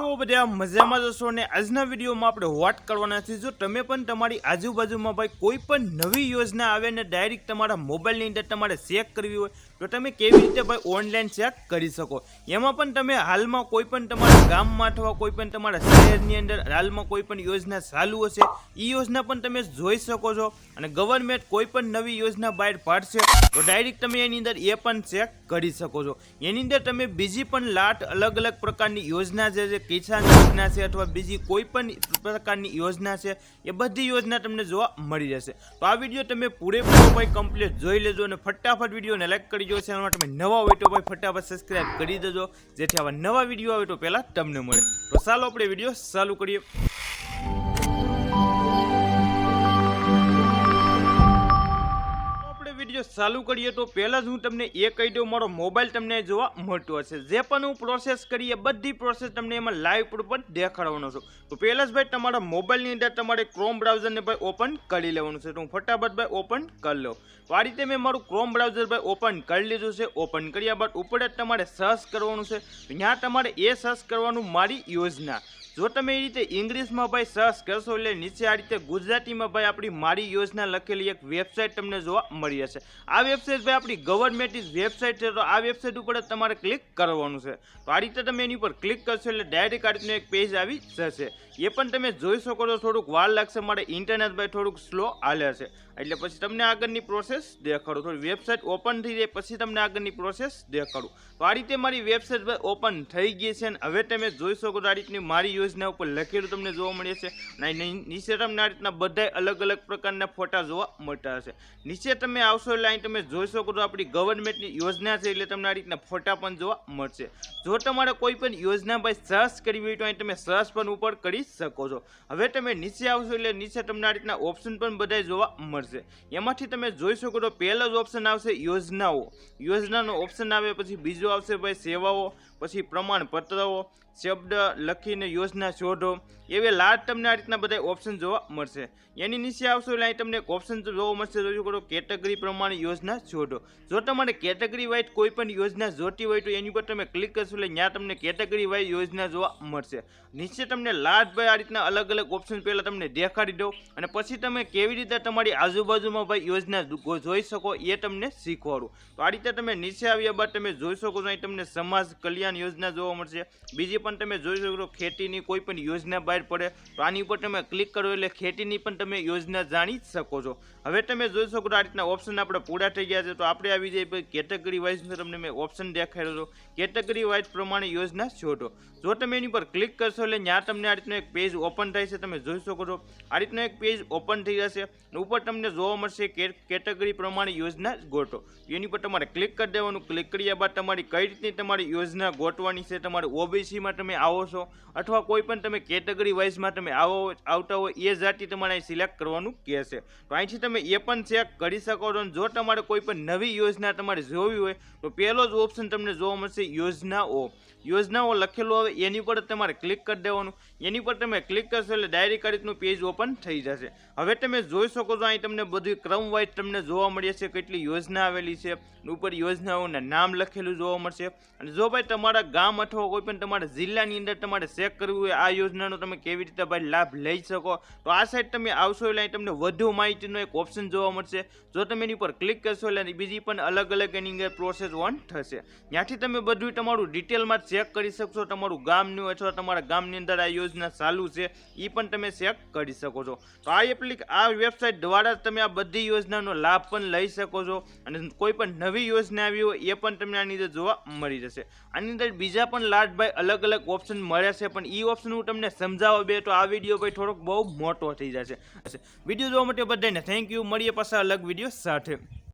તો બધા મજામાં જશો અને આજના વિડીયોમાં આપણે વાત કરવાના છે જો તમે પણ તમારી આજુબાજુમાં ભાઈ કોઈ પણ નવી યોજના આવે ને ડાયરેક્ટ તમારા મોબાઈલની અંદર તમારે ચેક કરવી હોય, તો તમે કેવી રીતે ભાઈ ઓનલાઈન ચેક કરી શકો? એમાં પણ તમે હાલમાં કોઈ પણ તમારા ગામમાં અથવા કોઈ પણ તમારા શહેરની અંદર હાલમાં કોઈ પણ યોજના ચાલુ હશે એ યોજના પણ તમે જોઈ શકો છો. અને ગવર્મેન્ટ કોઈ પણ નવી યોજના બહાર પાડશે, તો ડાયરેક્ટ તમે એની અંદર એ પણ ચેક કરી શકો છો. એની અંદર તમે બીજી પણ લાટ અલગ અલગ પ્રકારની યોજના જે કિસાન યોજના છે અથવા બીજી કોઈ પણ પ્રકારની યોજના છે, એ બધી યોજના તમને જોવા મળી જશે તો આ વીડિયો તમે પૂરેપૂરો ભાઈ કમ્પ્લીટ જોઈ લેજો અને ફટાફટ વિડીયોને લાઈક કરી દેજો. ચેનલમાં તમે નવા હોય તો ભાઈ ફટાફટ સબસ્ક્રાઈબ કરી દેજો. જેથી આવા નવા વીડિયો આવે તો પહેલાં તમને મળે. તો ચાલો આપણે વીડિયો ચાલુ કરીએ. ચાલુ કરીએ તો પહેલાં જ હું તમને એ કહી દઉં, મારો મોબાઈલ તમને જોવા મળતો હશે. જે પણ હું પ્રોસેસ કરીએ, બધી પ્રોસેસ તમને એમાં લાઈવ પર દેખાડવાનો છું. તો પહેલાં જ ભાઈ તમારા મોબાઈલની અંદર તમારે ક્રોમ બ્રાઉઝરને ભાઈ ઓપન કરી લેવાનું છે. તો હું ફટાફટ ભાઈ ઓપન કરી લઉં. તો આ રીતે મેં મારું ક્રોમ બ્રાઉઝર ભાઈ ઓપન કરી લીધું છે. ઓપન કર્યા બાદ ઉપર જ તમારે સર્ચ કરવાનું છે. ત્યાં તમારે એ સર્ચ કરવાનું મારી યોજના. જો તમે એ રીતે ઇંગ્લિશમાં ભાઈ સર્ચ કરશો એટલે નીચે આ રીતે ગુજરાતીમાં ભાઈ આપણી મારી યોજના લખેલી એક વેબસાઇટ તમને જોવા મળી હશે આ વેબસાઇટ ભાઈ આપણી ગવર્મેન્ટની વેબસાઇટ છે, તો આ વેબસાઇટ ઉપર તમારે ક્લિક કરવાનું છે. તો આ રીતે તમે એની ઉપર ક્લિક કરશો એટલે ડાયરેક્ટ આ રીતનું એક પેજ આવી જશે. એ પણ તમે જોઈ શકો છો, થોડુંક વાર લાગશે, મારે ઇન્ટરનેટ ભાઈ થોડુંક સ્લો હાલે છે. એટલે પછી તમને આગળની પ્રોસેસ દેખાડું. થોડી વેબસાઇટ ઓપન થઈ જાય, પછી તમને આગળની પ્રોસેસ દેખાડું. તો આ રીતે મારી વેબસાઇટ ભાઈ ઓપન થઈ ગઈ છે અને હવે તમે જોઈ શકો તો આ રીતની મારી યોજના ઉપર લખેલું તમને જોવા મળે છે. અને નીચે તમને આ રીતના બધાય અલગ અલગ પ્રકારના ફોટા જોવા મળતા હશે. નીચે તમે આવશો એટલે અહીં તમે જોઈ શકો છો આપણી ગવર્મેન્ટની યોજના છે એટલે તમને આ રીતના ફોટા પણ જોવા મળશે. જો તમારે કોઈ પણ યોજના ભાઈ સર્ચ કરવી હોય તો અહીં તમે સર્ચ પણ ઉપર કરી શકો છો. હવે તમે નીચે આવશો એટલે નીચે તમને આ રીતના ઓપ્શન પણ બધા જોવા મળશે. એમાંથી તમે જોઈ શકો છો પહેલો જ ઓપ્શન આવશે યોજનાઓ. યોજનાનો ઓપ્શન આવે પછી બીજો આવશે ભાઈ સેવાઓ, પછી પ્રમાણપત્રો શબ્દ લખીને યોજના શોધો. એવી લાસ્ટ તમને આ રીતના બધા ઓપ્શન જોવા મળશે. એની નીચે આવશો એટલે અહીં તમને એક ઓપ્શન જોવા મળશે. જોયું કરો? કેટેગરી પ્રમાણે યોજના શોધો. જો તમારે કેટેગરી વાઇઝ કોઈ પણ યોજના જોતી હોય તો એની ઉપર તમે ક્લિક કરશો એટલે ત્યાં તમને કેટેગરી વાઇઝ યોજના જોવા મળશે. નીચે તમને લાસ્ટ ભાઈ આ રીતના અલગ અલગ ઓપ્શન પહેલાં તમને દેખાડી દો અને પછી તમે કેવી રીતે તમારી આજુબાજુમાં ભાઈ યોજના જોઈ શકો એ તમને શીખવાડું. તો આ રીતે તમે નીચે આવ્યા બાદ તમે જોઈ શકો છો અહીં તમને સમાજ કલ્યાણ યોજના જોવા મળશે. બીજી પણ તમે જોઈ શકો ખેતીની કોઈ પણ યોજના બહાર પડે. તો આની ઉપર તમે ક્લિક કરો એટલે ખેતીની પણ તમે યોજના જાણી જ શકો છો. હવે તમે જોઈ શકો આ રીતના ઓપ્શન આપણે પૂરા થઈ ગયા છે. તો આપણે આવી જાય કેટેગરી વાઇઝ તમને મેં ઓપ્શન દેખાડ્યો હતો. કેટેગરી વાઇઝ પ્રમાણે યોજના શોધો. જો તમે એની પર ક્લિક કરશો એટલે ત્યાં તમને આ રીતનો એક પેજ ઓપન થાય છે. તમે જોઈ શકો છો. આ રીતનો એક પેજ ઓપન થઈ જશે. ઉપર તમને જોવા મળશે કેટેગરી પ્રમાણે યોજના ગોઠો એની પર તમારે ક્લિક કરી દેવાનું. ક્લિક કર્યા બાદ તમારી કઈ રીતની તમારી યોજના ગોઠવાની છે? તમારે ઓબીસીમાં તમે આવો છો અથવા કોઈ પણ તમે કેટેગરી વાઇઝમાં તમે આવો આવતા હોય એ જાતિ તમારે અહીં સિલેક્ટ કરવાનું કહેશે. તો અહીંથી તમે એ પણ ચેક કરી શકો છો જો તમારે કોઈ પણ નવી યોજના તમારે જોવી હોય, તો પહેલો જ ઓપ્શન તમને જોવા મળશે યોજનાઓ. યોજનાઓ લખેલું આવે, એની પર તમારે ક્લિક કરી દેવાનું. એની પર તમે ક્લિક કરશો એટલે ડાયરી આ પેજ ઓપન થઈ જશે. હવે તમે જોઈ શકો છો અહીં તમને બધી ક્રમ વાઇઝ તમને જોવા મળે છે કેટલી યોજના આવેલી છે. ઉપર યોજનાઓના નામ લખેલું જોવા મળશે. અને જો ભાઈ તમારા ગામ અથવા કોઈ પણ તમારા જિલ્લાની અંદર તમારે ચેક કરવું હોય, આ યોજનાનો તમે કેવી રીતે ભાઈ લાભ લઈ શકો, તો આ સાઈડ તમે આવશો એટલે તમને વધુ માહિતીનો એક ઓપ્શન જોવા મળશે. જો તમે એની ઉપર ક્લિક કરશો એટલે બીજી પણ અલગ અલગ એની અંદર પ્રોસેસ ઓન થશે. ત્યાંથી તમે બધું તમારું ડિટેલમાં ચેક કરી શકશો, તમારું ગામનું અથવા તમારા ગામની અંદર આ યોજના ચાલુ છે એ પણ તમે ચેક કરી શકો છો. તો આ એપ્લિક આ વેબસાઇટ દ્વારા તમે આ બધી યોજનાનો લાભ પણ લઈ શકો છો અને કોઈ પણ નવી યોજના આવી હોય, એ પણ તમને આની અંદર જોવા મળી જશે. આની અંદર બીજા પણ લાભભાઈ અલગ અલગ ઓપ્શન મળે છે, પણ એ ઓપ્શન હું તમને સમજાવવા બે, તો આ વીડિયો ભાઈ થોડોક બહુ મોટો થઈ જશે. વીડિયો જોવા માટે બધાને થેન્ક યુ મળીએ પાછા અલગ વીડિયો સાથે.